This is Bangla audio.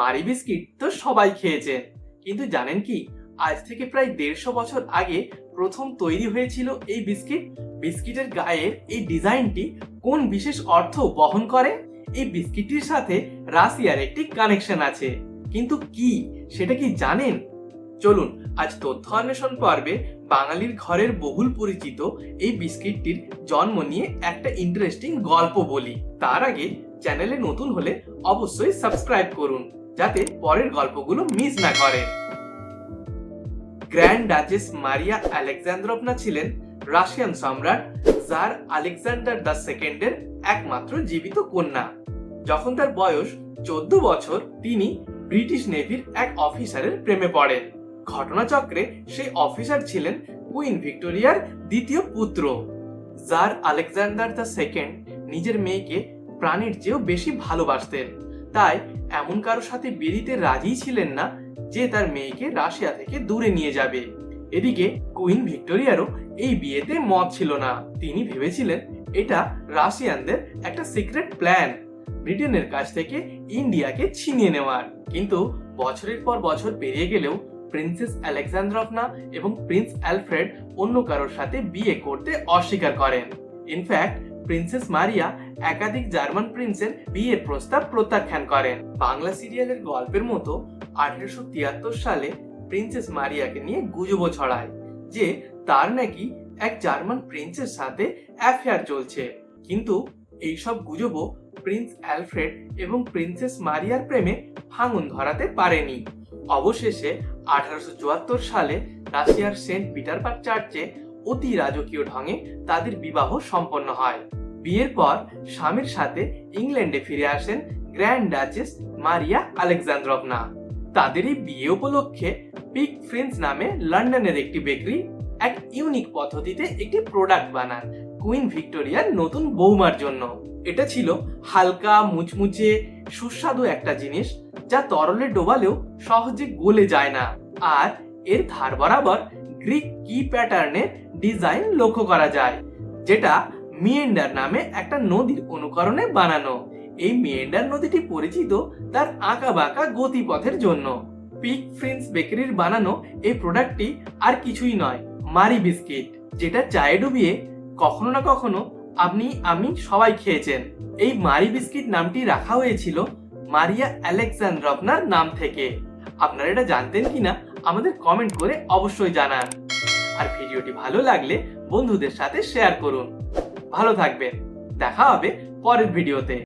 মারি বিস্কিট তো সবাই খেয়েছেন কিন্তু জানেন কি, আজ থেকে প্রায় দেড়শো বছর আগে প্রথম তৈরি হয়েছিল এই বিস্কিট। বিস্কিটের গায়ের এই ডিজাইনটি কোন বিশেষ অর্থ বহন করে? এই বিস্কিটটির সাথে রাশিয়ার একটি কানেকশন আছে। কিন্তু কি, সেটা কি জানেন? চলুন, আজ তথ্য অন্বেষণ পর্বে বাঙালির ঘরের বহুল পরিচিত এই বিস্কিটটির জন্ম নিয়ে একটা ইন্টারেস্টিং গল্প বলি। তার আগে চ্যানেলে নতুন হলে অবশ্যই সাবস্ক্রাইব করুন। যাতে পরের গল্পগুলো মিস না করেন গ্র্যান্ড ডাচেস মারিয়া আলেকজান্দ্রভনা ছিলেন রাশিয়ান সম্রাট জার আলেকজান্ডার দ্য সেকেন্ডের একমাত্র জীবিত কন্যা। যখন তার বয়স চোদ্দ বছর, তিনি ব্রিটিশ নেভির এক অফিসারের প্রেমে পড়েন। ঘটনাচক্রে সেই অফিসার ছিলেন কুইন ভিক্টোরিয়ার দ্বিতীয় পুত্র। জার আলেকজান্ডার দ্য সেকেন্ড নিজের মেয়েকে প্রাণের চেয়েও বেশি ভালোবাসতেন। তাই এমন কারোর সাথে বেরিতে রাজি ছিলেন না যে তার মেয়েকে রাশিয়া থেকে দূরে নিয়ে যাবে। এদিকে কুইন ভিক্টোরিয়ারও এই বিয়েতে মত ছিল না। তিনি ভেবেছিলেন এটা রাশিয়ানদের একটা সিক্রেট প্ল্যান, ব্রিটেনের কাছ থেকে ইন্ডিয়াকে ছিনিয়ে নেওয়ার। কিন্তু বছরের পর বছর পেরিয়ে গেলেও প্রিন্সেস আলেকজান্দ্রভনা এবং প্রিন্স অ্যালফ্রেড অন্য কারোর সাথে বিয়ে করতে অস্বীকার করেন। ইনফ্যাক্ট প্রিন্সেস মারিয়া, একাধিক জার্মান প্রিন্সের বিয়ের প্রস্তাব প্রত্যাখ্যান করেন। বাংলা সিরিয়ালের গল্পের মতো আঠারোশো তিয়াত্তর সালে প্রিন্সেস মারিয়াকে নিয়ে গুজবও ছড়ায়, যে তার নাকি এক জার্মান প্রিন্সের সাথে অ্যাফেয়ার চলছে। কিন্তু এইসব গুজবও প্রিন্স অ্যালফ্রেড এবং প্রিন্সেস মারিয়ার প্রেমে ভাঙন ধরাতে পারেনি। অবশেষে আঠারোশো চুয়াত্তর সালে রাশিয়ার সেন্ট পিটারবার্গ চার্চে অতি রাজকীয় ঢঙে তাদের বিবাহ সম্পন্ন হয়। বিয়ের পর স্বামীর সাথে ইংল্যান্ডে ফিরে আসেন গ্র্যান্ড ডাচেস মারিয়া আলেকজান্দ্রভনা। তাদের এই বিয়ে উপলক্ষে পিক ফ্রেন্স নামে লন্ডনের একটি বেকারি এক ইউনিক পদ্ধতিতে একটি প্রোডাক্ট বানান কুইন ভিক্টোরিয়ার নতুন বৌমার জন্য। এটা ছিল হালকা, মুচমুচে, সুস্বাদু একটা জিনিস যা তরলে ডোবালেও সহজে গলে যায় না। আর এর ধার বরাবর গ্রিক কি প্যাটার্নের ডিজাইন লক্ষ্য করা যায়? যেটা মিয়েন্ডার নামে একটা নদীর অনুকরণে বানানো। এই মিয়েন্ডার নদীটি পরিচিত তার আঁকা বাঁকা গতিপথের জন্য। পিক ফ্রেন্স বেকারির বানানো এই প্রোডাক্টটি আর কিছুই নয়, মারি বিস্কিট, যেটা চায়ে ডুবিয়ে কখনো না কখনো আপনি, আমি সবাই খেয়েছেন। এই মারি বিস্কিট নামটি রাখা হয়েছিল মারিয়া আলেকজান্দ্রভনার নাম থেকে। আপনারা এটা জানতেন কিনা আমাদের কমেন্ট করে অবশ্যই জানান। আর ভিডিওটি ভালো লাগলে বন্ধুদের সাথে শেয়ার করুন। ভালো থাকবেন। দেখা হবে পরের ভিডিওতে